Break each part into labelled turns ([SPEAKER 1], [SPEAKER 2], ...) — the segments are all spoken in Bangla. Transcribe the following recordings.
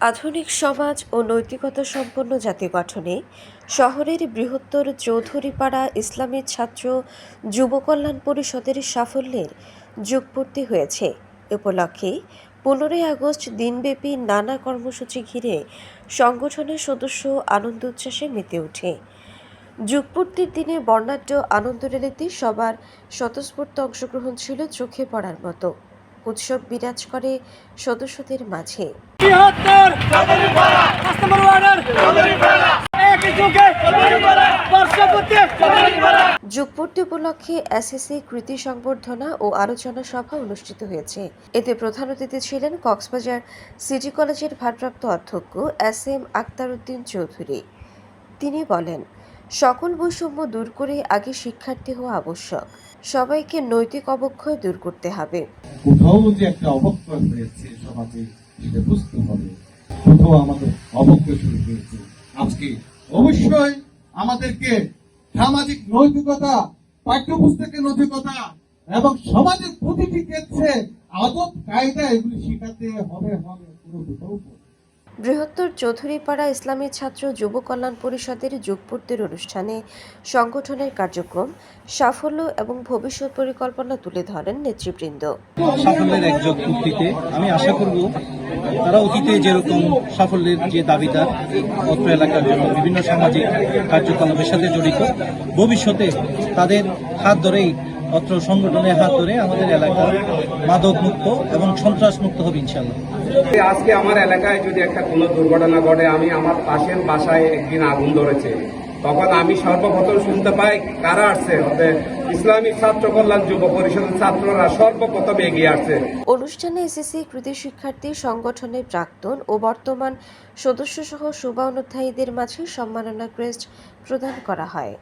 [SPEAKER 1] আধুনিক সমাজ ও নৈতিকতা সম্পন্ন জাতি গঠনে শহরের বৃহত্তর চৌধুরীপাড়া ইসলামী ছাত্র যুব কল্যাণ পরিষদের সাফল্যের যুগপূর্তি হয়েছে। উপলক্ষে পনেরোই আগস্ট দিনব্যাপী নানা কর্মসূচি ঘিরে সংগঠনের সদস্য আনন্দ উচ্ছ্বাসে মেতে ওঠে। যুগপূর্তির দিনে বর্ণাঢ্য আনন্দ র্যালিতে সবার স্বতঃস্ফূর্ত অংশগ্রহণ ছিল চোখে পড়ার মতো। উৎসব বিরাজ করে সদস্যদের মাঝে। যুগপূর্তি উপলক্ষে এসএসসি কৃতি সংবর্ধনা ও আলোচনা সভা অনুষ্ঠিত হয়েছে। এতে প্রধান অতিথি ছিলেন কক্সবাজার সিটি কলেজের ভারপ্রাপ্ত অধ্যক্ষ এস এম আক্তার উদ্দিন চৌধুরী। তিনি বলেন সকল বৈষম্য দূর করে আগে শিক্ষার্থী হওয়া আবশ্যক। সবাইকে নৈতিক অবক্ষয় দূর করতে হবে।
[SPEAKER 2] কোথাও যে একটা অবক্ষয় হয়েছে সমাজে, সেটা বুঝতে হবে। কোথাও আমাদের অবক্ষয় শুরু হয়েছে। আজকে অবশ্যই আমাদেরকে সামাজিক নৈতিকতা, পাঠ্যপুস্তকের নৈতিকতা এবং সমাজের প্রতিটি ক্ষেত্রে আদব কায়দা এগুলি শেখাতে হবে হবে কোনো বিকল্প।
[SPEAKER 1] বৃহত্তর চৌধুরীপাড়া ইসলামী ছাত্র যুব কল্যাণ পরিষদের যুগপূর্তির অনুষ্ঠানে সংগঠনের কার্যক্রম, সাফল্য এবং ভবিষ্যৎ পরিকল্পনা তুলে ধরেন নেতৃবৃন্দ।
[SPEAKER 3] সাফল্যের একযোগ পূর্তিতে আমি আশা তারা অতীতে যেরকম সাফল্যের যে দাবিদার অত্র এলাকার জন্য বিভিন্ন সামাজিক কার্যকলাপের সাথে জড়িত, ভবিষ্যতে তাদের হাত ধরেই অত্র সংগঠনের হাত ধরে আমাদের এলাকা মাদক মুক্ত এবং সন্ত্রাস মুক্ত হবে ইনশাল্লাহ
[SPEAKER 4] আজকে আমার এলাকায় যদি একটা কোনো দুর্ঘটনা ঘটে আমি আমার পাশের বাসায় একদিন আগুন ধরেছে। তখন আমি সর্বপ্রথম শুনতে পাই কারা আসছে? হবে ইসলামিক ছাত্র কল্যাণ যুব পরিষদের ছাত্ররা সর্বপ্রথম এগিয়ে আসছে।
[SPEAKER 1] অনুষ্ঠানে এসএসসি কৃতি শিক্ষার্থী সংগঠনের প্রাক্তন ও বর্তমান সদস্যসহ শুভানুধ্যায়ীদের মাঝে সম্মাননা ক্রেস্ট প্রদান করা হয়।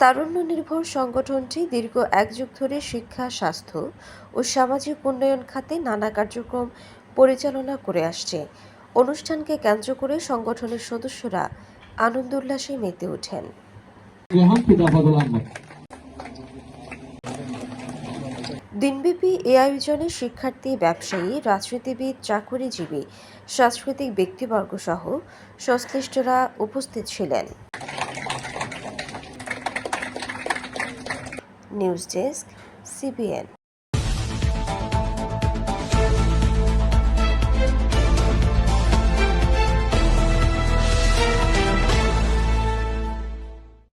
[SPEAKER 1] তারুণ্য নির্ভর সংগঠনটি দীর্ঘ এক যুগ ধরে শিক্ষা, স্বাস্থ্য ও সামাজিক উন্নয়ন খাতে নানা কার্যক্রম পরিচালনা করে আসছে। অনুষ্ঠানকে কেন্দ্র করে সংগঠনের সদস্যরা আনন্দ উল্লাসে মেতে ওঠেন। দিনব্যাপী এ আয়োজনে শিক্ষার্থী, ব্যবসায়ী, রাজনীতিবিদ, চাকুরিজীবী, সাংস্কৃতিক ব্যক্তিবর্গ সহ সংশ্লিষ্টরা উপস্থিত ছিলেন। News desk CBN